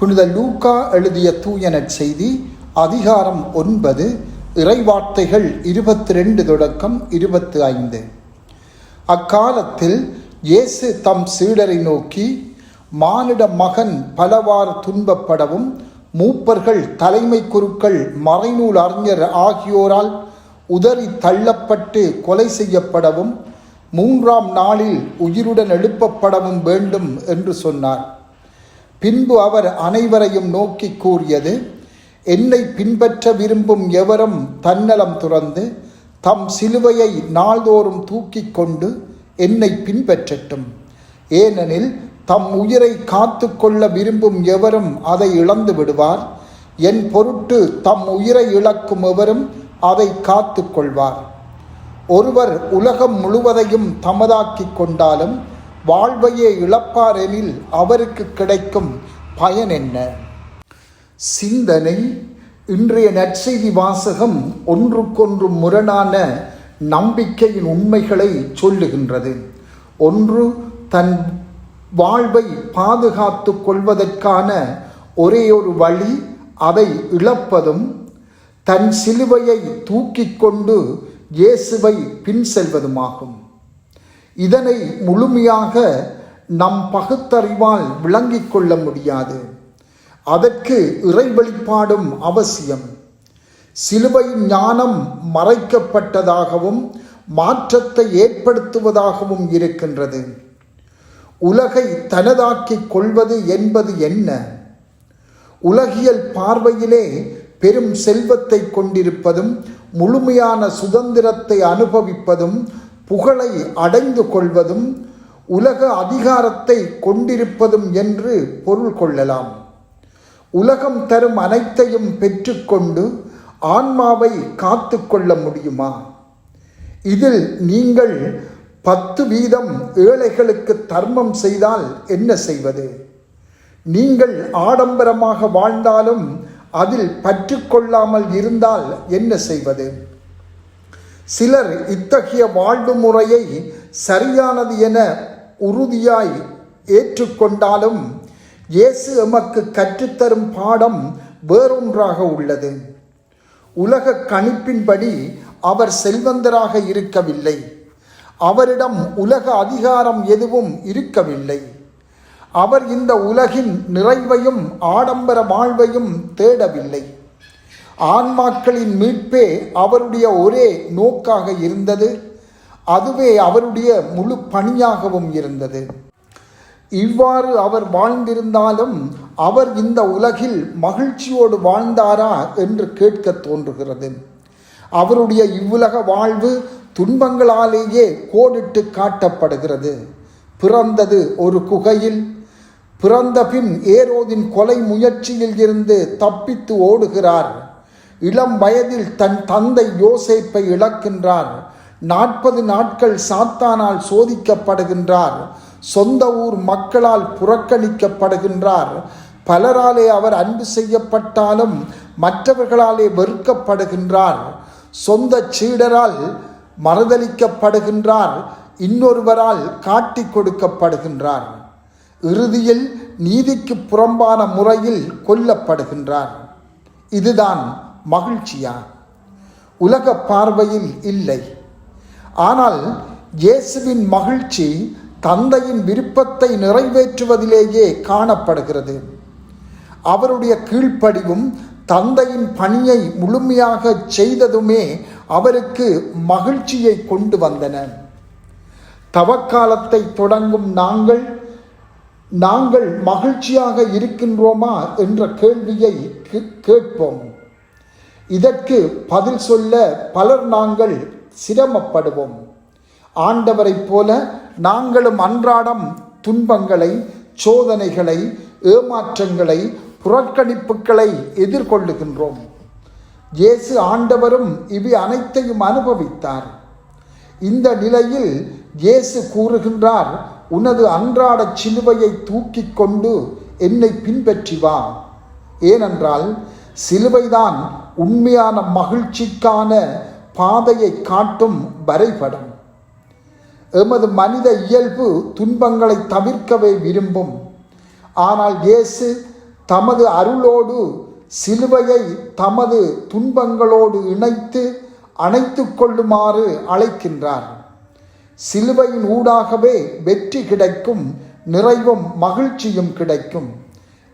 புனித லூக்கா எழுதிய தூய செய்தி அதிகாரம் ஒன்பது இறைவார்த்தைகள் இருபத்தி ரெண்டு தொடக்கம் இருபத்து ஐந்து அக்காலத்தில் இயேசு தம் சீடரை நோக்கி மானிட மகன் பலவாறு துன்பப்படவும் மூப்பர்கள் தலைமை குருக்கள் மறைநூல் அறிஞர் ஆகியோரால் உதறி தள்ளப்பட்டு கொலை செய்யப்படவும் மூன்றாம் நாளில் உயிருடன் எழுப்பப்படவும் வேண்டும் என்று சொன்னார். பின்பு அவர் அனைவரையும் நோக்கி கூறியது என்னை பின்பற்ற விரும்பும் எவரும் தன்னலம் துறந்து தம் சிலுவையை நாள்தோறும் தூக்கிக் கொண்டு என்னை பின்பற்றட்டும். ஏனெனில் தம் உயிரை காத்து கொள்ள விரும்பும் எவரும் அதை இழந்து விடுவார். என் பொருட்டு தம் உயிரை இழக்கும் எவரும் அதை காத்து கொள்வார். ஒருவர் உலகம் முழுவதையும் தமதாக்கி கொண்டாலும் வாழ்வையே இழப்பாரெனில் அவருக்கு கிடைக்கும் பயன் என்ன? சிந்தனை இன்றைய நற்செய்தி வாசகம் ஒன்றுக்கொன்று முரணான நம்பிக்கையின் உண்மைகளை சொல்லுகின்றது. ஒன்று தன் வாழ்வை பாதுகாத்து கொள்வதற்கான ஒரே ஒரு வழி அதை இழப்பதும் தன் சிலுவையை தூக்கிக் கொண்டு இயேசுவை பின் செல்வதுமாகும் இதனை முழுமையாக நம் பகுத்தறிவால் விளங்கிக் கொள்ள முடியாது. அதற்கு இறை வெளிப்பாடும் அவசியம். சிலுவையின் ஞானம் மறைக்கப்பட்டதாகவும் மாற்றத்தை ஏற்படுத்துவதாகவும் இருக்கின்றது. உலகை தனதாக்கிக் கொள்வது என்பது என்ன? உலகியல் பார்வையிலே பெரும் செல்வத்தை கொண்டிருப்பதும் முழுமையான சுதந்திரத்தை அனுபவிப்பதும் புகழை அடைந்து கொள்வதும் உலக அதிகாரத்தை கொண்டிருப்பதும் என்று பொருள் கொள்ளலாம். உலகம் தரும் அனைத்தையும் பெற்றுக்கொண்டு ஆன்மாவை காத்து கொள்ள முடியுமா? இதில் நீங்கள் பத்து வீதம் ஏழைகளுக்கு தர்மம் செய்தால் என்ன செய்வது? நீங்கள் ஆடம்பரமாக வாழ்ந்தாலும் அதில் பற்றுக்கொள்ளாமல் இருந்தால் என்ன செய்வது? சிலர் இத்தகைய வாழ்வு முறையை சரியானது என உறுதியாய் ஏற்றுக்கொண்டாலும் இயேசு எமக்கு கற்றுத்தரும் பாடம் வேறொன்றாக உள்ளது. உலக கணிப்பின்படி அவர் செல்வந்தராக இருக்கவில்லை. அவரிடம் உலக அதிகாரம் எதுவும் இருக்கவில்லை. அவர் இந்த உலகின் நிறைவையும் ஆடம்பர வாழ்வையும் தேடவில்லை. ஆன்மாக்களின் மீட்பே அவருடைய ஒரே நோக்காக இருந்தது. அதுவே அவருடைய முழு பணியாகவும் இருந்தது. இவ்வாறு அவர் வாழ்ந்திருந்தாலும் அவர் இந்த உலகில் மகிழ்ச்சியோடு வாழ்ந்தாரா என்று கேட்க தோன்றுகிறது. அவருடைய இவ்வுலக வாழ்வு துன்பங்களாலேயே கோடிட்டு காட்டப்படுகிறது. பிறந்தது ஒரு குகையில் பிறந்த பின் ஏரோதின் கொலை முயற்சியில் இருந்து தப்பித்து ஓடுகிறார். இளம் வயதில் தன் தந்தை யோசேப்பை இழக்கின்றார். நாற்பது நாட்கள் சாத்தானால் சோதிக்கப்படுகின்றார். சொந்த ஊர் மக்களால் புறக்கணிக்கப்படுகின்றார். பலராலே அவர் அன்பு செய்யப்பட்டாலும் மற்றவர்களாலே வெறுக்கப்படுகின்றார். சொந்த சீடரால் மறுதளிக்கப்படுகின்றார் இன்னொருவரால் காட்டி கொடுக்கப்படுகின்றார். இறுதியில் நீதிக்கு புறம்பான முறையில் கொல்லப்படுகின்றார். இதுதான் மகிழ்ச்சியா? உலக பார்வையில் இல்லை. ஆனால் இயேசுவின் மகிழ்ச்சி தந்தையின் விருப்பத்தை நிறைவேற்றுவதிலேயே காணப்படுகிறது. அவருடைய கீழ்ப்படிவும் தந்தையின் பணியை முழுமையாக செய்ததுமே அவருக்கு மகிழ்ச்சியை கொண்டு வந்தன. தவக்காலத்தை தொடங்கும் நாங்கள் நாங்கள் மகிழ்ச்சியாக இருக்கின்றோமா என்ற கேள்வியை கேட்போம். இதற்கு பதில் சொல்ல பலர் நாங்கள் சிரமப்படுவோம். ஆண்டவரைப் போல நாங்களும் அன்றாடம் துன்பங்களை சோதனைகளை ஏமாற்றங்களை புறக்கணிப்புகளை எதிர்கொள்ளுகின்றோம். இயேசு ஆண்டவரும் இவை அனைத்தையும் அனுபவித்தார். இந்த நிலையில் இயேசு கூறுகின்றார் உனது அன்றாட சிலுவையை தூக்கி கொண்டு என்னை பின்பற்றி வா. ஏனென்றால் சிலுவைதான் உண்மையான மகிழ்ச்சிக்கான பாதையை காட்டும் வரைபடம். எமது மனித இயல்பு துன்பங்களை தவிர்க்கவே விரும்பும். ஆனால் இயேசு தமது அருளோடு சிலுவையை தமது துன்பங்களோடு இணைத்து அணைத்து கொள்ளுமாறு அழைக்கின்றார். சிலுவையின் ஊடாகவே வெற்றி கிடைக்கும் நிறைவும் மகிழ்ச்சியும் கிடைக்கும்.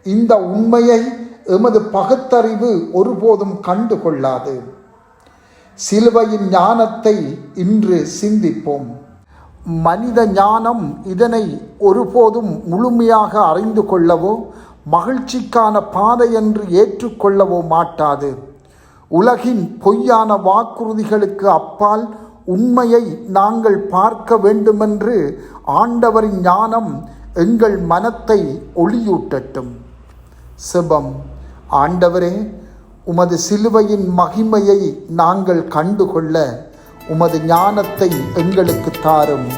இந்த உண்மையை எமது பகுத்தறிவு ஒருபோதும் கண்டு கொள்ளாது சிலுவையின் ஞானத்தை இன்று சிந்திப்போம். மனித ஞானம் இதனை ஒருபோதும் முழுமையாக அறிந்து கொள்ளவோ மகிழ்ச்சிக்கான பாதை என்று ஏற்றுக்கொள்ளவோ மாட்டாது. உலகின் பொய்யான வாக்குறுதிகளுக்கு அப்பால் உண்மையை நாங்கள் பார்க்க வேண்டுமென்று ஆண்டவரின் ஞானம் எங்கள் மனத்தை ஒளியூட்டட்டும். சிபம். ஆண்டவரே உமது சிலுவையின் மகிமையை நாங்கள் கண்டுகொள்ள உமது ஞானத்தை எங்களுக்கு தாரும்.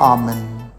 ஆமன்.